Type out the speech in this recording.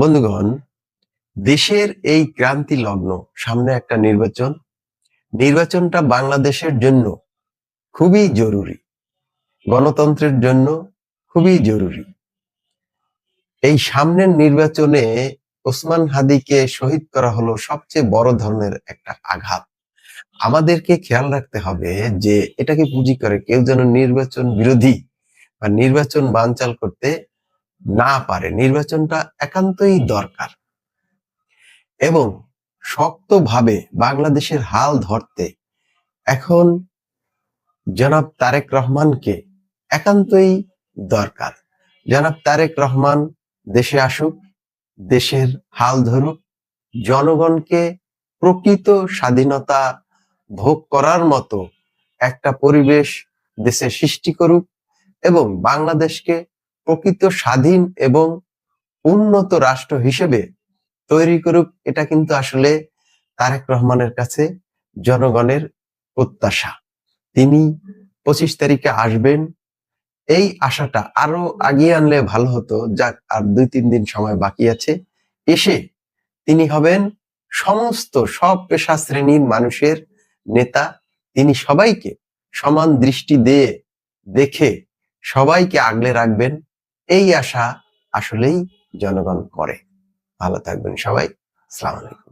বন্ধুগণ, দেশের এই ক্রান্তি লগ্ন, সামনে একটা নির্বাচন। নির্বাচনটা বাংলাদেশের জন্য খুবই জরুরি। গণতন্ত্রের জন্য খুবই জরুরি। এই সামনের নির্বাচনে ওসমান হাদিকে শহীদ করা হলো সবচেয়ে বড় ধরনের একটা আঘাত। আমাদেরকে খেয়াল রাখতে হবে যে, এটাকে পুঁজি করে কেউ যেন নির্বাচন বিরোধী বা নির্বাচন বানচাল করতে না পারে। নির্বাচনটা একান্তই দরকার। এবং শক্তভাবে বাংলাদেশের হাল ধরতে এখন জনাব তারেক রহমানকে একান্তই দরকার। জনাব তারেক রহমান দেশে আসুক, দেশের হাল ধরুক, জনগণকে প্রকৃত স্বাধীনতা ভোগ করার মতো একটা পরিবেশ দেশে সৃষ্টি করুক এবং বাংলাদেশকে প্রকৃত স্বাধীন এবং উন্নত রাষ্ট্র হিসেবে তৈরি করুক, এটা কিন্তু আসলে তারেক রহমানের কাছে জনগণের প্রত্যাশা। তিনি পঁচিশ তারিখে আসবেন। এই আশাটা আরও আগিয়ে আনলে ভালো হতো। যাক, আর দুই তিন দিন সময় বাকি আছে। এসে তিনি হবেন সমস্ত সব পেশা শ্রেণির মানুষের নেতা। তিনি সবাইকে সমান দৃষ্টি দিয়ে দেখে সবাইকে আগলে রাখবেন। এই আশা আসলেই জনগণ করে। ভালো থাকবেন সবাই। আসসালামু আলাইকুম।